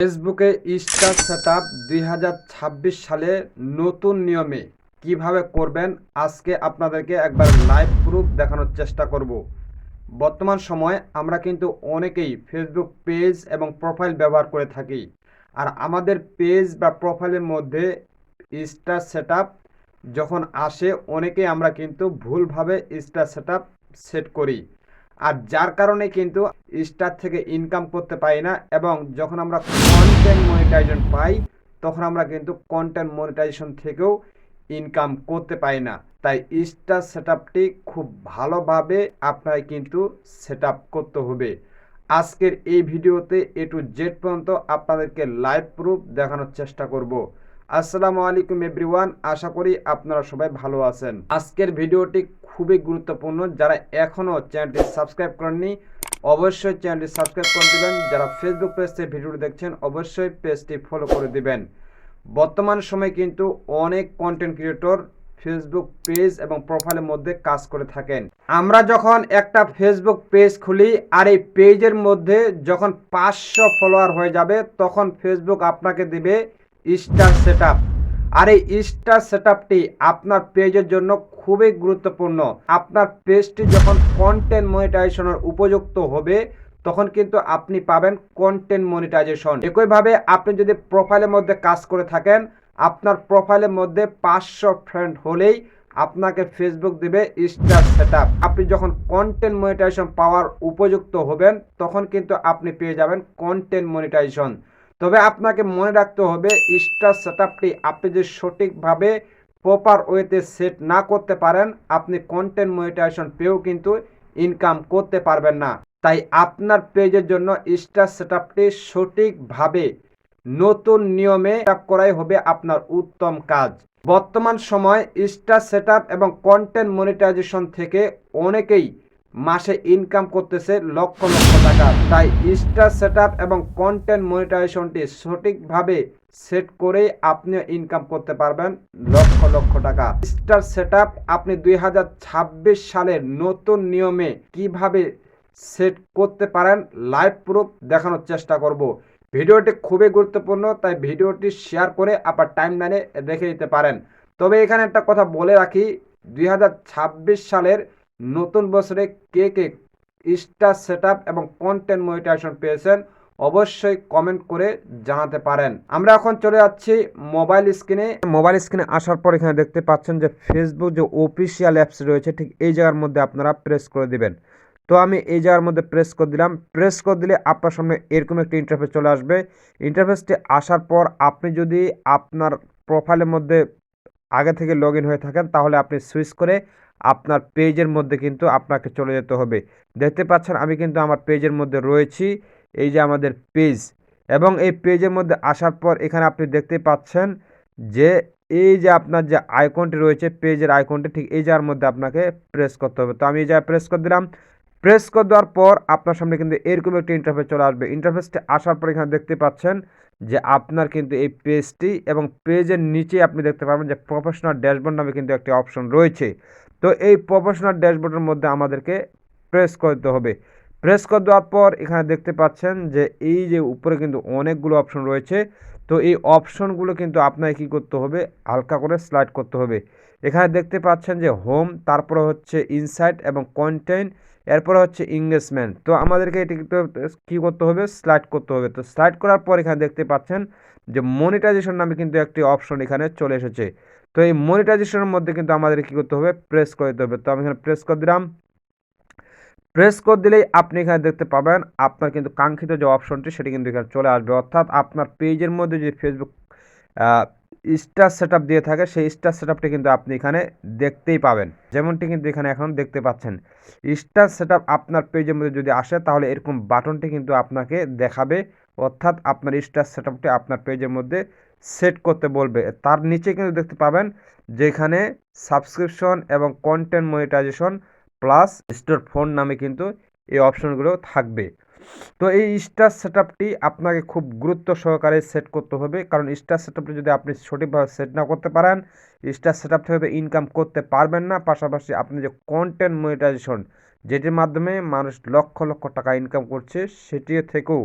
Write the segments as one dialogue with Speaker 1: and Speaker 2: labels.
Speaker 1: ফেসবুকে star setup দুই হাজার ছাব্বিশ সালে নতুন নিয়মে কীভাবে করবেন, আজকে আপনাদেরকে একবার লাইভ প্রুফ দেখানোর চেষ্টা করব। বর্তমান সময়ে আমরা কিন্তু অনেকেই ফেসবুক পেজ এবং প্রোফাইল ব্যবহার করে থাকি। আর আমাদের পেজ বা প্রোফাইলের মধ্যে স্টার সেটআপ যখন আসে, অনেকেই আমরা কিন্তু ভুলভাবে স্টার সেটআপ সেট করি। আর যার কারণে কিন্তু স্টার থেকে ইনকাম করতে পারি না এবং যখন আমরা কন্টেন্ট মনিটাইজেশন পাই, তখন আমরা কিন্তু কন্টেন্ট মনিটাইজেশন থেকেও ইনকাম করতে পারি না। তাই স্টার সেটআপটি খুব ভালোভাবে আপনাকে কিন্তু সেট করতে হবে। আজকের এই ভিডিওতে এ টু জেড পর্যন্ত আপনাদেরকে লাইভ প্রুফ দেখানোর চেষ্টা করব। আসসালামু আলাইকুম এভরিওয়ান, আশা করি আপনারা সবাই ভালো আছেন। আজকের ভিডিওটি খুবই গুরুত্বপূর্ণ, যারা এখনও চ্যানেলটি সাবস্ক্রাইব করেননি, অবশ্যই চ্যানেলটি সাবস্ক্রাইব করে দেবেন। যারা ফেসবুক পেজ থেকে ভিডিওটি দেখছেন, অবশ্যই পেজটি ফলো করে দিবেন। বর্তমান সময়ে কিন্তু অনেক কন্টেন্ট ক্রিয়েটর ফেসবুক পেজ এবং প্রোফাইলের মধ্যে কাজ করে থাকেন। আমরা যখন একটা ফেসবুক পেজ খুলি, আর এই পেজের মধ্যে যখন পাঁচশো ফলোয়ার হয়ে যাবে, তখন ফেসবুক আপনাকে দেবে স্টার সেট আর এই স্টার সেট আপনার পেজের জন্য খুবই গুরুত্বপূর্ণ। আপনার পেজটি যখন কন্টেন্ট মনিটাইজেশনের উপযুক্ত হবে, তখন কিন্তু আপনি পাবেন কন্টেন্ট মনিটাইজেশন একইভাবে আপনি যদি প্রোফাইলের মধ্যে কাজ করে থাকেন, আপনার প্রোফাইলের মধ্যে পাঁচশো ফ্রেন্ড হলেই আপনাকে ফেসবুক দিবে স্টার সেট আপনি যখন কন্টেন্ট মনিটাইজেশন পাওয়ার উপযুক্ত হবেন, তখন কিন্তু আপনি পেয়ে যাবেন কন্টেন্ট মনিটাইজেশন তবে আপনাকে মনে রাখতে হবে, স্টার সেট আপনি যে সঠিকভাবে প্রপার ওয়েতে সেট না করতে পারেন, আপনি কন্টেন্ট মনিটাইজেশন পেয়েও কিন্তু ইনকাম করতে পারবেন না। তাই আপনার পেজের জন্য স্টার সেট সঠিকভাবে নতুন নিয়মে সেট করাই হবে আপনার উত্তম কাজ। বর্তমান সময় স্টার সেট এবং কন্টেন্ট মনিটাইজেশন থেকে অনেকেই মাসে ইনকাম করতেছে লক্ষ লক্ষ টাকা। তাই স্টার সেট এবং কন্টেন্ট মনিটাইজেশনটি সঠিকভাবে সেট করে আপনি ইনকাম করতে পারবেন লক্ষ লক্ষ টাকা। স্টার সেট আপনি দুই সালের নতুন নিয়মে কীভাবে সেট করতে পারেন লাইভ প্রুফ দেখানোর চেষ্টা করব। ভিডিওটি খুবই গুরুত্বপূর্ণ, তাই ভিডিওটি শেয়ার করে আপনার টাইম লাইনে রেখে দিতে পারেন। তবে এখানে একটা কথা বলে রাখি, দুই হাজার ছাব্বিশ সালের নতুন বছরে কে কে স্টার সেট এবং কন্টেন্ট মনিটাইজেশন পেয়েছেন অবশ্যই কমেন্ট করে জানাতে পারেন। আমরা এখন চলে যাচ্ছি মোবাইল স্ক্রিনে। মোবাইল স্ক্রিনে আসার পর এখানে দেখতে পাচ্ছেন যে ফেসবুক যে অফিসিয়াল অ্যাপস রয়েছে, ঠিক এই জায়গার মধ্যে আপনারা প্রেস করে দিবেন। তো আমি এই জায়গার মধ্যে প্রেস করে দিলাম। প্রেস করে দিলে আপনার সামনে এরকম একটি ইন্টারফেস চলে আসবে। ইন্টারফেসটি আসার পর আপনি যদি আপনার প্রোফাইলের মধ্যে আগে থেকে লগ হয়ে থাকেন, তাহলে আপনি সুইচ করে আপনার পেজের মধ্যে কিন্তু আপনাকে চলে যেতে হবে। দেখতে পাচ্ছেন, আমি কিন্তু আমার পেজের মধ্যে রয়েছি, এই যে আমাদের পেজ। এবং এই পেজের মধ্যে আসার পর এখানে আপনি দেখতে পাচ্ছেন যে, এই যে আপনার যে আইকনটি রয়েছে, পেজের আইকনটি, ঠিক এই যার মধ্যে আপনাকে প্রেস করতে হবে। তো আমি এই জায়গায় প্রেস করে দিলাম। প্রেস করে দেওয়ার পর আপনার সামনে কিন্তু এরকম একটি ইন্টারফেস চলে আসবে। ইন্টারফেসটি আসার পর এখানে দেখতে পাচ্ছেন যে, আপনার কিন্তু এই পেজটি এবং পেজের নিচে আপনি দেখতে পাবেন যে প্রফেশনাল ড্যাশবোর্ড নামে কিন্তু একটি অপশন রয়েছে। তো এই প্রফেশনাল ড্যাশবোর্ডের মধ্যে আমাদেরকে প্রেস করতে হবে। প্রেস করে দেওয়ার পর এখানে দেখতে পাচ্ছেন যে এই যে উপরে কিন্তু অনেকগুলো অপশন রয়েছে। তো এই অপশনগুলো কিন্তু আপনাকে কী করতে হবে? হালকা করে স্লাইড করতে হবে। এখানে দেখতে পাচ্ছেন যে হোম তারপরে হচ্ছে ইনসাইট এবং কন্টেন্ট এরপরে হচ্ছে ইংগেজমেন্ট তো আমাদেরকে এটি কী করতে হবে? স্লাইড করতে হবে। তো স্লাইড করার পর এখানে দেখতে পাচ্ছেন যে মনিটাইজেশন নামে কিন্তু একটি অপশন এখানে চলে এসেছে। তো এই মনিটাইজেশনের মধ্যে কিন্তু আমাদের কী করতে হবে? প্রেস করে দিতে হবে। তো আমি এখানে প্রেস করে দিলাম। প্রেস করে দিলেই আপনি এখানে দেখতে পাবেন আপনার কিন্তু কাঙ্ক্ষিত যে অপশনটি সেটি কিন্তু এখানে চলে আসবে। অর্থাৎ আপনার পেজের মধ্যে যে ফেসবুক স্টার সেট দিয়ে থাকে, সেই স্টার সেট কিন্তু আপনি এখানে দেখতেই পাবেন। যেমনটি কিন্তু এখানে এখন দেখতে পাচ্ছেন। স্টার সেট আপনার পেজের মধ্যে যদি আসে, তাহলে এরকম বাটনটি কিন্তু আপনাকে দেখাবে। অর্থাৎ আপনার স্টার সেট আপনার পেজের মধ্যে সেট করতে বলবে। তার নিচে কিন্তু দেখতে পাবেন যেখানে সাবস্ক্রিপশন এবং content monetization plus store phone নামে কিন্তু এই অপশনগুলো থাকবে। তো এই স্টার সেট আপনাকে খুব গুরুত্ব সহকারে সেট করতে হবে। কারণ স্টার সেট যদি আপনি সঠিকভাবে সেট না করতে পারেন স্টার সেট থেকে ইনকাম করতে পারবেন না। পাশাপাশি আপনি যে কন্টেন্ট মনিটাইজেশন যেটির মাধ্যমে মানুষ লক্ষ লক্ষ টাকা ইনকাম করছে সেটি থেকেও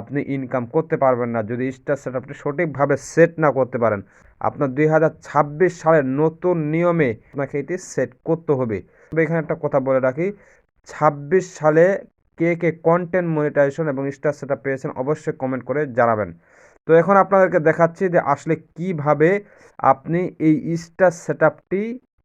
Speaker 1: আপনি ইনকাম করতে পারবেন না। যদি স্টার সেট আপটি সঠিকভাবে সেট না করতে পারেন, আপনার দুই হাজার ছাব্বিশ সালের নতুন নিয়মে আপনাকে এটি সেট করতে হবে। তবে এখানে একটা কথা বলে রাখি, ছাব্বিশ সালে কে কে কন্টেন্ট মনিটাইজেশন এবং স্টার সেট পেয়েছেন অবশ্যই কমেন্ট করে জানাবেন। তো এখন আপনাদেরকে দেখাচ্ছি যে আসলে কীভাবে আপনি এই স্টার সেট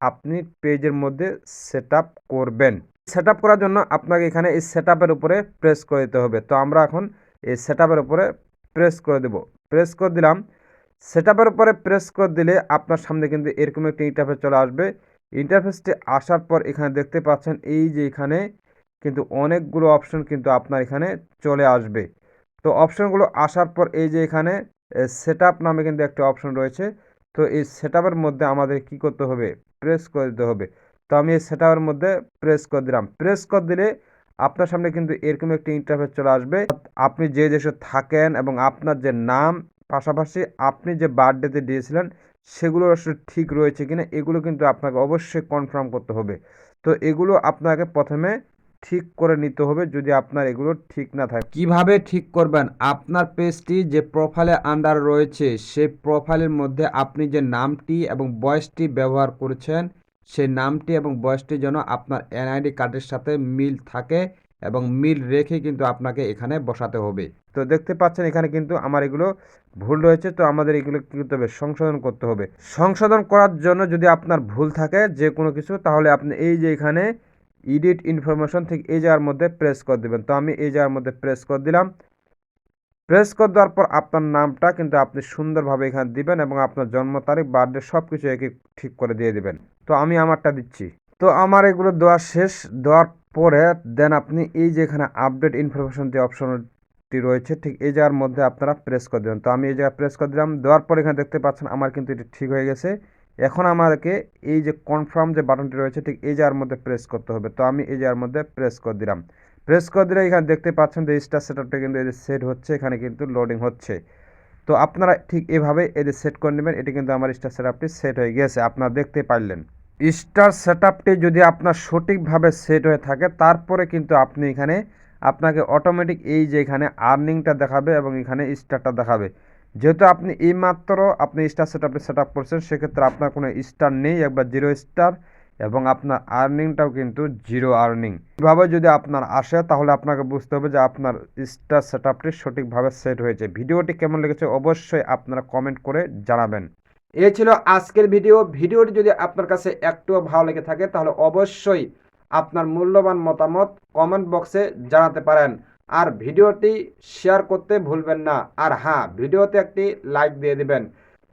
Speaker 1: আপনি পেজের মধ্যে সেট করবেন। সেট করার জন্য আপনাকে এখানে এই সেট উপরে প্রেস করে দিতে হবে। তো আমরা এখন এই সেট উপরে প্রেস করে দেব। প্রেস করে দিলাম। সেট উপরে প্রেস করে দিলে আপনার সামনে কিন্তু এরকম একটি ইন্টারফেস চলে আসবে। ইন্টারফেসটি আসার পর এখানে দেখতে পাচ্ছেন, এই যে এখানে কিন্তু অনেকগুলো অপশন কিন্তু আপনার এখানে চলে আসবে। তো অপশনগুলো আসার পর এই যে এখানে সেট নামে কিন্তু একটা অপশন রয়েছে। তো এই সেট মধ্যে আমাদের কি করতে হবে? প্রেস করে দিতে হবে। তো আমি এই সেট মধ্যে প্রেস করে দিলাম। প্রেস করে দিলে আপনার সামনে কিন্তু এরকম একটি ইন্টারফেস চলে আসবে। আপনি যে দেশে থাকেন এবং আপনার যে নাম, পাশাপাশি আপনি যে বার্থডেতে দিয়েছিলেন, সেগুলো আসলে ঠিক রয়েছে কিনা, এগুলো কিন্তু আপনাকে অবশ্যই কনফার্ম করতে হবে। তো এগুলো আপনাকে প্রথমে ঠিক করে নিতে হবে যদি আপনার এগুলো ঠিক না থাকে। কীভাবে ঠিক করবেন? আপনার পেজটি যে প্রোফাইলে আন্ডার রয়েছে, সেই প্রোফাইলের মধ্যে আপনি যে নামটি এবং বয়সটি ব্যবহার করেছেন সেই নামটি এবং বয়সটি যেন আপনার এনআইডি কার্ডের সাথে মিল থাকে এবং মিল রেখে কিন্তু আপনাকে এখানে বসাতে হবে। তো দেখতে পাচ্ছেন এখানে কিন্তু আমার এগুলো ভুল রয়েছে, তো আমাদের এগুলো কী করতে হবে সংশোধন করতে হবে। সংশোধন করার জন্য যদি আপনার ভুল থাকে যে কোনো কিছু, তাহলে আপনি এই যে এখানে ইডিট ইনফরমেশন থেকে এই জায়গার মধ্যে প্রেস করে দেবেন। তো আমি এই জায়গার মধ্যে প্রেস করে দিলাম। প্রেস করে দেওয়ার পর আপনার নামটা কিন্তু আপনি সুন্দরভাবে এখানে দিবেন এবং আপনার জন্ম তারিখ বার্থডে সব কিছু একে ঠিক করে দিয়ে দিবেন। তো আমি আমারটা দিচ্ছি। তো আমার এগুলো দেওয়া শেষ। দেওয়ার পরে দেন আপনি এই যে এখানে আপডেট ইনফরমেশন যে অপশনটি রয়েছে, ঠিক এই জায়গার মধ্যে আপনারা প্রেস করে দেবেন। তো আমি এই জায়গায় প্রেস করে দিলাম। দেওয়ার পর এখানে দেখতে পাচ্ছেন আমার কিন্তু এটি ঠিক হয়ে গেছে। এখন আমাকে এই যে কনফার্ম যে বাটনটি রয়েছে, ঠিক এই জায়গার মধ্যে প্রেস করতে হবে। তো আমি এই জায়গার মধ্যে প্রেস করে দিলাম। প্রেস করে দিলে এখানে দেখতে পাচ্ছেন যে স্টার সেটআপটা কিন্তু যে সেট হচ্ছে, এখানে কিন্তু লোডিং হচ্ছে। তো আপনারা ঠিক এভাবে যে সেট করে নেবেন, এটি কিন্তু আমার স্টার সেটআপটি সেট হয়ে গেছে, আপনারা দেখতে পারলেন। স্টার সেটআপটি যদি আপনার সঠিকভাবে সেট হয়ে থাকে, তারপরে কিন্তু আপনি এখানে আপনাকে অটোমেটিক এই যে এখানে আর্নিংটা দেখাবে এবং এখানে স্টারটা দেখাবে। যেহেতু আপনি এইমাত্র আপনি স্টার সেট আপনি সেট আপ করছেন, সেক্ষেত্রে আপনার কোনো স্টার নেই, একবার জিরো স্টার এবং আপনার আর্নিংটাও কিন্তু জিরো আর্নিং এভাবে যদি আপনার আসে, তাহলে আপনাকে বুঝতে হবে যে আপনার স্টার সেট আপটি সঠিকভাবে সেট হয়েছে। ভিডিওটি কেমন লেগেছে অবশ্যই আপনারা কমেন্ট করে জানাবেন। এই ছিল আজকের ভিডিও। ভিডিওটি যদি আপনার কাছে একটুও ভালো লেগে থাকে, তাহলে অবশ্যই আপনার মূল্যবান মতামত কমেন্ট বক্সে জানাতে পারেন। আর ভিডিওটি শেয়ার করতে ভুলবেন না। আর হ্যাঁ ভিডিওতে একটি লাইক দিয়ে দিবেন।